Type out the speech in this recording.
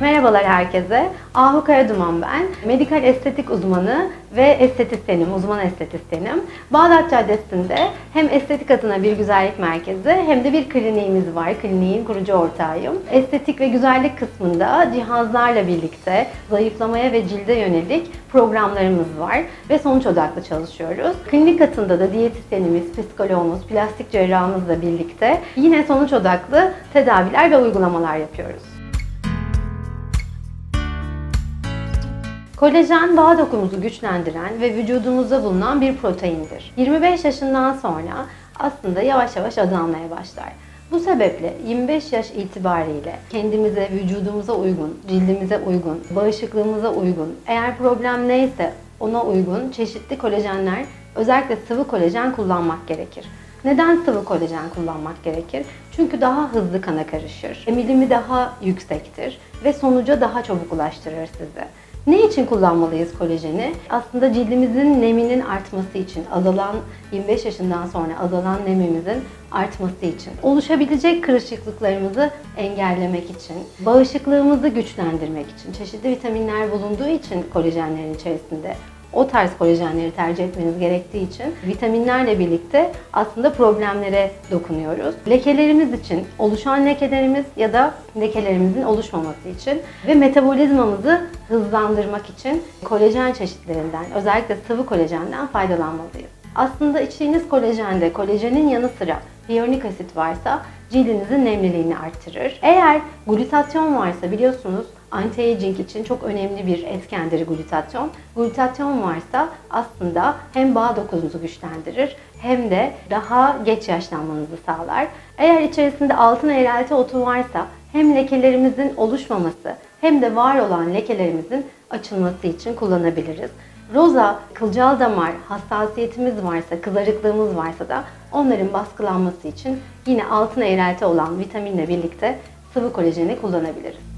Merhabalar herkese. Ahu Karaduman ben. Medikal estetik uzmanı ve estetisyenim, uzman estetisyenim. Bağdat Caddesi'nde hem estetik adına bir güzellik merkezi hem de bir kliniğimiz var. Kliniğin kurucu ortağıyım. Estetik ve güzellik kısmında cihazlarla birlikte zayıflamaya ve cilde yönelik programlarımız var ve sonuç odaklı çalışıyoruz. Klinik katında da diyetisyenimiz, psikoloğumuz, plastik cerrahımızla birlikte yine sonuç odaklı tedaviler ve uygulamalar yapıyoruz. Kolajen bağ dokumuzu güçlendiren ve vücudumuzda bulunan bir proteindir. 25 yaşından sonra aslında yavaş yavaş azalmaya başlar. Bu sebeple 25 yaş itibariyle kendimize, vücudumuza uygun, cildimize uygun, bağışıklığımıza uygun, eğer problem neyse ona uygun çeşitli kolajenler, özellikle sıvı kolajen kullanmak gerekir. Neden sıvı kolajen kullanmak gerekir? Çünkü daha hızlı kana karışır, emilimi daha yüksektir ve sonuca daha çabuk ulaştırır sizi. Ne için kullanmalıyız kolajeni? Aslında cildimizin neminin artması için, azalan 25 yaşından sonra azalan nemimizin artması için, oluşabilecek kırışıklıklarımızı engellemek için, bağışıklığımızı güçlendirmek için, çeşitli vitaminler bulunduğu için kolajenlerin içerisinde o tarz kolajenleri tercih etmeniz gerektiği için vitaminlerle birlikte aslında problemlere dokunuyoruz. Lekelerimiz için, oluşan lekelerimiz ya da lekelerimizin oluşmaması için ve metabolizmamızı hızlandırmak için kolajen çeşitlerinden, özellikle sıvı kolajenden faydalanmalıyız. Aslında içtiğiniz kolajende kolajenin yanı sıra hyaluronik asit varsa cildinizin nemliliğini artırır. Eğer glutatyon varsa biliyorsunuz anti-aging için çok önemli bir etkendir glutatyon. Glutatyon varsa aslında hem bağ dokunuzu güçlendirir hem de daha geç yaşlanmanızı sağlar. Eğer içerisinde altın eğrelti otu varsa hem lekelerimizin oluşmaması hem de var olan lekelerimizin açılması için kullanabiliriz. Roza, kılcal damar hassasiyetimiz varsa, kızarıklığımız varsa da onların baskılanması için yine altın eğrelti olan vitaminle birlikte sıvı kolajeni kullanabiliriz.